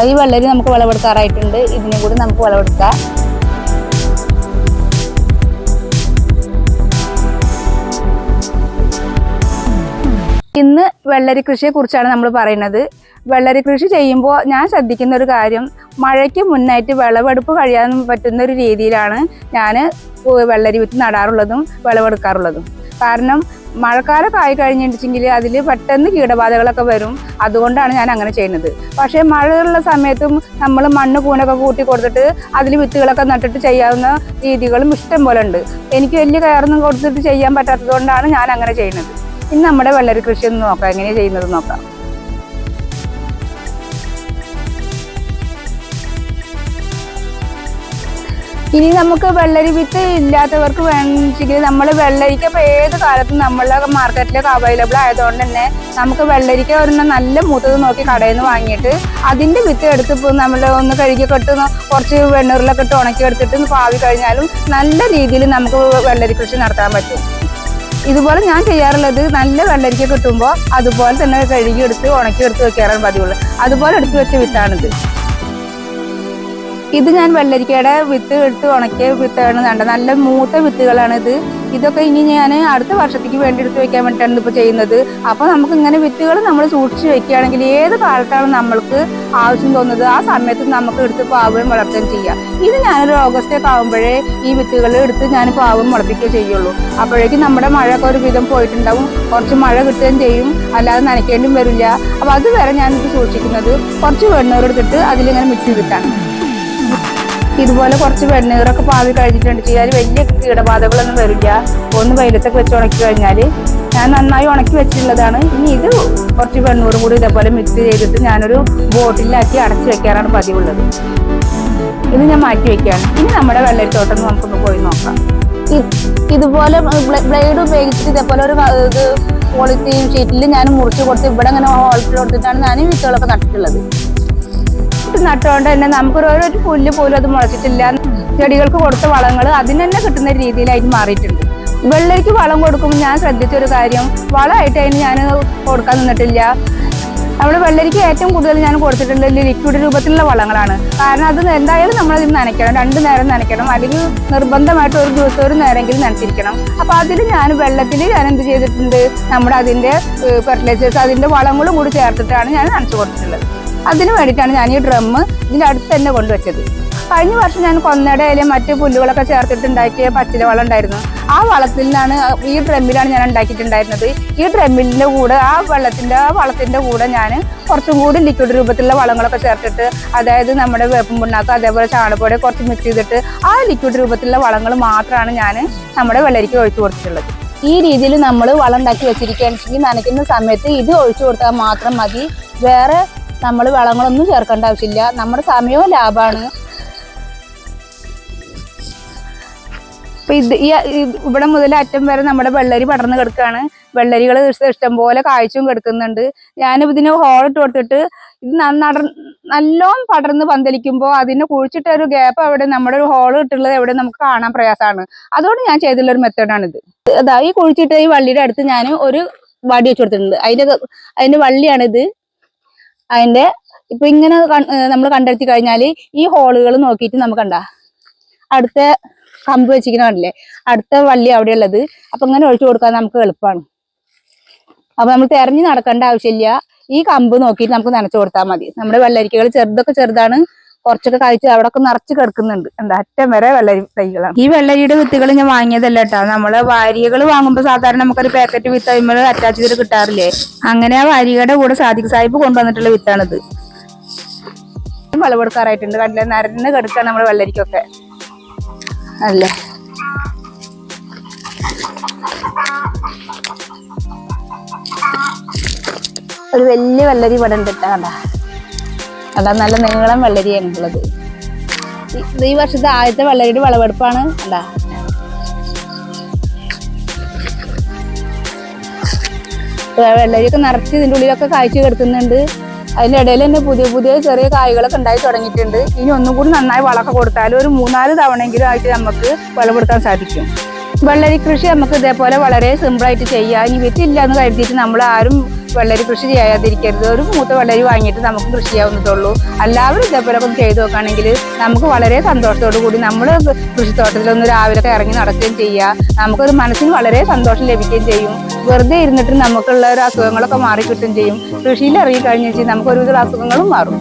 ഈ വെള്ളരി നമുക്ക് വിളവെടുക്കാറായിട്ടുണ്ട്. ഇതിനും കൂടി നമുക്ക് വിളവെടുക്കാം. ഇന്ന് വെള്ളരി കൃഷിയെ കുറിച്ചാണ് നമ്മൾ പറയുന്നത്. വെള്ളരി കൃഷി ചെയ്യുമ്പോൾ ഞാൻ ശ്രദ്ധിക്കുന്ന ഒരു കാര്യം മഴയ്ക്ക് മുന്നായിട്ട് വിളവെടുപ്പ് കഴിയാൻ പറ്റുന്ന ഒരു രീതിയിലാണ് ഞാൻ വെള്ളരി വിത്ത് നടാറുള്ളതും വിളവെടുക്കാറുള്ളതും. കാരണം മഴക്കാലമൊക്കെ ആയി കഴിഞ്ഞിട്ടുണ്ടെങ്കിൽ അതിൽ പെട്ടെന്ന് കീടബാധകളൊക്കെ വരും. അതുകൊണ്ടാണ് ഞാൻ അങ്ങനെ ചെയ്യുന്നത്. പക്ഷേ മഴയുള്ള സമയത്തും നമ്മൾ മണ്ണ് കൂനൊക്കെ കൂട്ടി കൊടുത്തിട്ട് അതിൽ വിത്തുകളൊക്കെ നട്ടിട്ട് ചെയ്യാവുന്ന രീതികളും ഇഷ്ടം പോലെ ഉണ്ട്. എനിക്ക് വലിയ കയറൊന്നും കൊടുത്തിട്ട് ചെയ്യാൻ പറ്റാത്തത് കൊണ്ടാണ് ഞാൻ അങ്ങനെ ചെയ്യുന്നത്. ഇനി നമ്മുടെ വെള്ളരി കൃഷി ഒന്ന് നോക്കാം. എങ്ങനെയാണ് ചെയ്യുന്നത് നോക്കാം. ഇനി നമുക്ക് വെള്ളരി വിത്ത് ഇല്ലാത്തവർക്ക് വേണമെങ്കിൽ നമ്മൾ വെള്ളരിക്ക ഇപ്പോൾ ഏത് കാലത്തും നമ്മളെ മാർക്കറ്റിലൊക്കെ അവൈലബിൾ ആയതുകൊണ്ട് തന്നെ നമുക്ക് വെള്ളരിക്ക ഒരെണ്ണം നല്ല മൂത്തത് നോക്കി കടയിൽ നിന്ന് വാങ്ങിയിട്ട് അതിന്റെ വിത്ത് എടുത്ത് നമ്മൾ ഒന്ന് കഴുകി കെട്ട് കുറച്ച് വെണ്ണൂറിലൊക്കെ ഇട്ട് ഉണക്കി എടുത്തിട്ട് പാവി കഴിഞ്ഞാലും നല്ല രീതിയിൽ നമുക്ക് വെള്ളരി കൃഷി നടത്താൻ പറ്റും. ഇതുപോലെ ഞാൻ ചെയ്യാറുള്ളത് നല്ല വെള്ളരിക്ക കിട്ടുമ്പോൾ അതുപോലെ തന്നെ കഴുകി എടുത്ത് ഉണക്കി എടുത്ത് വെക്കാറാണ് പതിവുള്ളത്. അതുപോലെ എടുത്ത് വെച്ച വിത്താണിത്. ഇത് ഞാൻ വെള്ളരിക്കയുടെ വിത്ത് എടുത്ത് ഉണക്കിയ വിത്താണ് കണ്ടത്. നല്ല മൂത്ത വിത്തുകളാണ് ഇത്. ഇതൊക്കെ ഇനി ഞാൻ അടുത്ത വർഷത്തേക്ക് വേണ്ടി എടുത്ത് വെക്കാൻ വേണ്ടിയിട്ടാണ് ഇപ്പോൾ ചെയ്യുന്നത്. അപ്പോൾ നമുക്ക് ഇങ്ങനെ വിത്തുകൾ നമ്മൾ സൂക്ഷിച്ച് വെക്കുകയാണെങ്കിൽ ഏത് കാലത്താണ് നമ്മൾക്ക് ആവശ്യം തോന്നുന്നത്? ആ സമയത്ത് നമുക്ക് എടുത്ത് പാവുകയും വളർത്തുകയും ചെയ്യാം. ഇത് ഞാനൊരു ഓഗസ്റ്റ് ഒക്കെ ആകുമ്പോഴേ ഈ വിത്തുകൾ എടുത്ത് ഞാൻ പാവും മുളപ്പിക്കുകയോ ചെയ്യുള്ളൂ. അപ്പോഴേക്കും നമ്മുടെ മഴയൊക്കെ ഒരു വിധം പോയിട്ടുണ്ടാവും. കുറച്ച് മഴ കിട്ടുകയും ചെയ്യും. അല്ലാതെ നനയ്ക്കേണ്ടിയും വരില്ല. അപ്പോൾ അതുവരെ ഞാനിത് സൂക്ഷിക്കുന്നത് കുറച്ച് വെണ്ണൂർ എടുത്തിട്ട് അതിലിങ്ങനെ മിക്സ് ചെയ്തിട്ടാണ്. ഇതുപോലെ കുറച്ച് വെണ്ണീറൊക്കെ പാവി കഴിഞ്ഞിട്ടുണ്ട്. ചെയ്യാൻ വലിയ കീടബാധകളൊന്നും വരില്ല. ഒന്ന് വെയിലത്തൊക്കെ വെച്ച് ഉണക്കി കഴിഞ്ഞാൽ ഞാൻ നന്നായി ഉണക്കി വെച്ചിട്ടുള്ളതാണ്. ഇനി ഇത് കുറച്ച് വെണ്ണൂറും കൂടി ഇതേപോലെ മിക്സ് ചെയ്തിട്ട് ഞാനൊരു ബോട്ടിലാക്കി അടച്ചു വെക്കാറാണ് പതിവുള്ളത്. ഇത് ഞാൻ മാറ്റി വെക്കുകയാണ്. ഇനി നമ്മുടെ വെള്ളരിത്തോട്ടം നമുക്കൊന്ന് പോയി നോക്കാം. ഇതുപോലെ ബ്ലേഡ് ഉപയോഗിച്ചിട്ട് ഇതേപോലെ ഒരു ഇത് പോളിത്തീൻ ഷീറ്റിൽ ഞാൻ മുറിച്ച് കൊടുത്ത് ഇവിടെ അങ്ങനെ ഹോൾസിൽ കൊടുത്തിട്ടാണ് ഞാൻ വിത്തുകളൊക്കെ നട്ടിട്ടുള്ളത്. ഇത് നട്ടുകൊണ്ട് തന്നെ നമുക്കൊരു ഒരു പുല്ല് പോലും അത് മുളച്ചിട്ടില്ല. ചെടികൾക്ക് കൊടുത്ത വളങ്ങൾ അതിന് തന്നെ കിട്ടുന്ന രീതിയിലായിട്ട് മാറിയിട്ടുണ്ട്. വെള്ളരിക്ക് വളം കൊടുക്കുമ്പോൾ ഞാൻ ശ്രദ്ധിച്ച ഒരു കാര്യം വളമായിട്ട് അതിന് ഞാൻ കൊടുക്കാൻ നിന്നിട്ടില്ല. നമ്മൾ വെള്ളരിക്ക് ഏറ്റവും കൂടുതൽ ഞാൻ കൊടുത്തിട്ടുള്ളത് ലിക്വിഡ് രൂപത്തിലുള്ള വളങ്ങളാണ്. കാരണം അത് എന്തായാലും നമ്മൾ ഇതിന് നനയ്ക്കണം രണ്ട് നേരം നനയ്ക്കണം അല്ലെങ്കിൽ നിർബന്ധമായിട്ട് ഒരു ദിവസം ഒരു നേരമെങ്കിലും നനച്ചിരിക്കണം. അപ്പോൾ അതിൽ ഞാൻ വെള്ളത്തിൽ ഞാൻ എന്ത് ചെയ്തിട്ടുണ്ട് നമ്മുടെ അതിന്റെ ഫെർട്ടിലൈസേഴ്സ് അതിന്റെ വളങ്ങളും കൂടി ചേർത്തിട്ടാണ് ഞാൻ നനച്ചു കൊടുത്തിട്ടുള്ളത്. അതിന് വേണ്ടിയിട്ടാണ് ഞാൻ ഈ ഡ്രമ്മ് ഇതിന്റെ അടുത്ത് തന്നെ കൊണ്ടുവച്ചത്. കഴിഞ്ഞ വർഷം ഞാൻ കൊന്നയുടെ മറ്റു പുല്ലുകളൊക്കെ ചേർത്തിട്ടുണ്ടാക്കിയ പച്ചില വളം ഉണ്ടായിരുന്നു. ആ വളത്തിൽ നിന്നാണ് ഈ ഡ്രമ്മിലാണ് ഞാൻ ഉണ്ടാക്കിയിട്ടുണ്ടായിരുന്നത്. ഈ ഡ്രമ്മിന്റെ കൂടെ ആ വെള്ളത്തിന്റെ ആ വളത്തിന്റെ കൂടെ ഞാൻ കുറച്ചും കൂടി ലിക്വിഡ് രൂപത്തിലുള്ള വളങ്ങളൊക്കെ ചേർത്തിട്ട് അതായത് നമ്മുടെ വേപ്പം പുണ്ണാക്ക് അതേപോലെ ചാണകപ്പൊടി കുറച്ച് മിക്സ് ചെയ്തിട്ട് ആ ലിക്വിഡ് രൂപത്തിലുള്ള വളങ്ങൾ മാത്രമാണ് ഞാൻ നമ്മുടെ വെള്ളരിക്ക് ഒഴിച്ചു കൊടുത്തിട്ടുള്ളത്. ഈ രീതിയിൽ നമ്മൾ വളം ഉണ്ടാക്കി വെച്ചിരിക്കുകയാണെന്നുണ്ടെങ്കിൽ നനയ്ക്കുന്ന സമയത്ത് ഇത് ഒഴിച്ചു കൊടുത്താൽ മാത്രം മതി. വേറെ നമ്മൾ വളങ്ങളൊന്നും ചേർക്കേണ്ട ആവശ്യമില്ല. നമ്മുടെ സമയവും ലാഭമാണ് ഇത് ഈ ഇവിടെ മുതൽ അറ്റം വരെ നമ്മുടെ വെള്ളരി പടർന്ന് കിടക്കുകയാണ് വെള്ളരികൾ ഇഷ്ടം പോലെ കാഴ്ചയും കിടക്കുന്നുണ്ട്. ഞാൻ ഇതിന് ഹോളിട്ട് കൊടുത്തിട്ട് ഇത് നട നല്ലോണം പടർന്ന് പന്തലിക്കുമ്പോൾ അതിനെ കുഴിച്ചിട്ട ഒരു ഗ്യാപ്പ് അവിടെ നമ്മുടെ ഒരു ഹോൾ ഇട്ടുള്ളത് എവിടെ നമുക്ക് കാണാൻ പ്രയാസമാണ്. അതുകൊണ്ട് ഞാൻ ചെയ്തിട്ടുള്ള ഒരു മെത്തേഡാണിത് അതാ ഈ കുഴിച്ചിട്ട ഈ വള്ളിയുടെ അടുത്ത് ഞാൻ ഒരു വടി വെച്ച് കൊടുത്തിട്ടുണ്ട്. അതിന്റെ അതിന്റെ വള്ളിയാണിത്. അതിന്റെ ഇപ്പൊ ഇങ്ങനെ നമ്മൾ കണ്ടെത്തി കഴിഞ്ഞാൽ ഈ ഹോളുകൾ നോക്കിയിട്ട് നമുക്ക് കണ്ടാ. അടുത്ത കമ്പ് വെച്ചിരിക്കുന്ന കണ്ടില്ലേ? അടുത്ത വള്ളി അവിടെ ഉള്ളത് അപ്പൊ ഇങ്ങനെ ഒഴിച്ചു കൊടുക്കാൻ നമുക്ക് എളുപ്പമാണ് അപ്പൊ നമ്മൾ തെരഞ്ഞു നടക്കേണ്ട ആവശ്യമില്ല. ഈ കമ്പ് നോക്കിയിട്ട് നമുക്ക് നനച്ചു കൊടുത്താൽ മതി. നമ്മുടെ വെള്ളരിക്കകൾ ചെറുതൊക്കെ ചെറുതാണ്. കുറച്ചൊക്കെ കഴിച്ച് അവിടെ ഒക്കെ നിറച്ച് കിടക്കുന്നുണ്ട്. എന്താ അറ്റം വരെ വെള്ളരി തൈകളാണ് ഈ വെള്ളരിയുടെ വിത്തുകൾ ഞാൻ വാങ്ങിയതല്ല കേട്ടോ. നമ്മൾ വാരികൾ വാങ്ങുമ്പോൾ സാധാരണ നമുക്കൊരു പാക്കറ്റ് വിത്ത് അതിന്മേൽ അറ്റാച്ച് ചെയ്ത് കിട്ടാറില്ലേ? അങ്ങനെ ആ വാരികയുടെ കൂടെ സാദിഖ് സാഹിബ് കൊണ്ടുവന്നിട്ടുള്ള വിത്താണിത്. വിളവെടുക്കാറായിട്ടുണ്ട് കണ്ടില്ല? നരന്ന് കിടക്കാൻ നമ്മുടെ വെള്ളരിക്കൊക്കെ. അല്ലേ? ഒരു വലിയ വെള്ളരി ഇവിടെ ഉണ്ട് കേട്ടോ. അതാ നല്ല നീളം വെള്ളരിയാണ് ഉള്ളത്. ഈ- വർഷത്തെ ആദ്യത്തെ വെള്ളരിയുടെ വിളവെടുപ്പാണ് അതാ. വെള്ളരിയൊക്കെ നിറച്ച് ഇതിന്റെ ഉള്ളിലൊക്കെ കാഴ്ച കിടക്കുന്നുണ്ട് അതിന്റെ ഇടയിൽ തന്നെ പുതിയ പുതിയ ചെറിയ കായ്കളൊക്കെ ഉണ്ടായി തുടങ്ങിയിട്ടുണ്ട്. ഇനി ഒന്നും കൂടി നന്നായി വളമൊക്കെ കൊടുത്താൽ ഒരു മൂന്നാൽ തവണയെങ്കിലും ആയിട്ട് നമുക്ക് വിളവെടുക്കാൻ സാധിക്കും. വെള്ളരി കൃഷി നമുക്ക് ഇതേപോലെ വളരെ സിമ്പിളായിട്ട് ചെയ്യാം. ഇനി വിത്തില്ല എന്ന് കരുതിയിട്ട് നമ്മൾ ആരും വെള്ളരി കൃഷി ചെയ്യാതിരിക്കരുത്. ഒരു മൂത്ത വെള്ളരി വാങ്ങിയിട്ട് നമുക്ക് കൃഷി ചെയ്യാവുന്നതുള്ളൂ എല്ലാവരും ഇതേപോലെ ഒക്കെ ചെയ്തു നോക്കുകയാണെങ്കിൽ നമുക്ക് വളരെ സന്തോഷത്തോടു കൂടി നമ്മൾ കൃഷിത്തോട്ടത്തിലൊന്ന് രാവിലെ ഇറങ്ങി നടക്കുകയും ചെയ്യുക. നമുക്കൊരു മനസ്സിന് വളരെ സന്തോഷം ലഭിക്കുകയും ചെയ്യും. വെറുതെ ഇരുന്നിട്ട് നമുക്കുള്ള ഒരു അസുഖങ്ങളൊക്കെ മാറി കിട്ടുകയും ചെയ്യും. കൃഷിയിൽ ഇറങ്ങി കഴിഞ്ഞാൽ നമുക്ക് ഒരുവിധ അസുഖങ്ങളും മാറും.